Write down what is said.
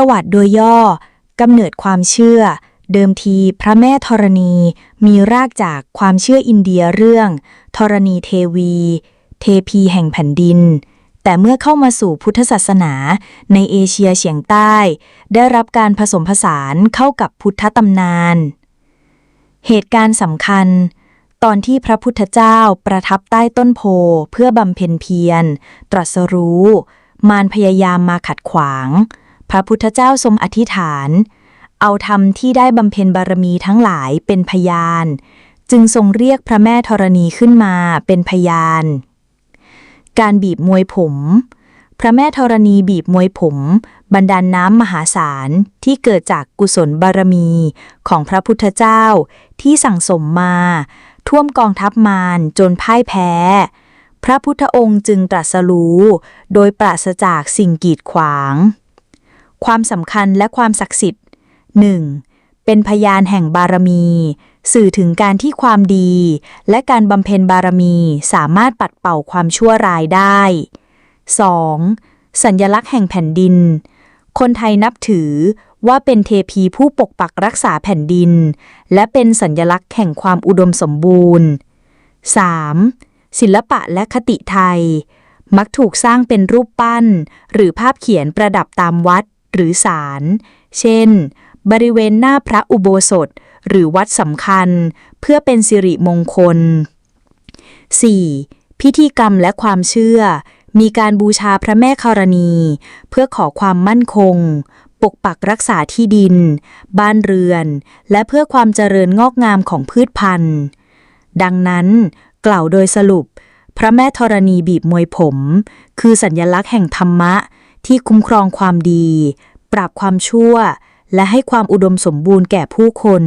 ประวัติโดยย่อกำเนิดความเชื่อ เดิมทีพระแม่ธรณี มีรากจากความเชื่ออินเดียเรื่อง ธรณีเทวี เทพีแห่งแผ่นดิน แต่เมื่อเข้ามาสู่พุทธศาสนาในเอเชียเฉียงใต้ ได้รับการผสมผสานเข้ากับพุทธตำนาน เหตุการณ์สำคัญตอนที่พระพุทธเจ้าประทับใต้ต้นโพเพื่อบำเพ็ญเพียร ตรัสรู้ มารพยายามมาขัดขวาง พระพุทธเจ้าทรงอธิษฐาน เอาธรรมที่ได้บำเพ็ญบารมีทั้งหลายเป็นพยาน จึงทรงเรียกพระแม่ธรณีขึ้นมาเป็นพยาน การบีบมวยผม พระแม่ธรณีบีบมวยผมบันดาลน้ำมหาศาลที่เกิดจากกุศลบารมีของพระพุทธเจ้าที่สั่งสมมา ท่วมกองทัพมารจนพ่ายแพ้พระพุทธองค์จึงตรัสรู้ โดยปราศจากสิ่งกีดขวาง ความสำคัญและความศักดิ์สิทธิ์ 1. เป็นพยานแห่งบารมี สื่อถึงการที่ความดี และการบำเพ็ญบารมีสามารถปัดเป่าความชั่วร้ายได้ 2. สัญญลักษณ์แห่งแผ่นดิน คนไทยนับถือว่าเป็นเทพีผู้ปกปักรักษาแผ่นดิน และเป็นสัญญลักษณ์แห่งความอุดมสมบูรณ์ 3. ศิลปะและคติไทย มักถูกสร้างเป็นรูปปั้น หรือภาพเขียนประดับตามวัด หรือศาล เช่น บริเวณหน้าพระอุโบสถ หรือวัดสำคัญ เพื่อเป็นสิริมงคล 4. พิธีกรรมและความเชื่อ มีการบูชาพระแม่ธรณี เพื่อขอความมั่นคง ปกปักรักษาที่ดิน บ้านเรือน และเพื่อความเจริญงอกงามของพืชพันธุ์ ดังนั้น กล่าวโดยสรุป พระแม่ธรณีบีบมวยผม คือสัญญลักษณ์แห่งธรรมะ ที่คุ้มครองความดี ปราบความชั่ว และให้ความอุดมสมบูรณ์แก่ผู้คน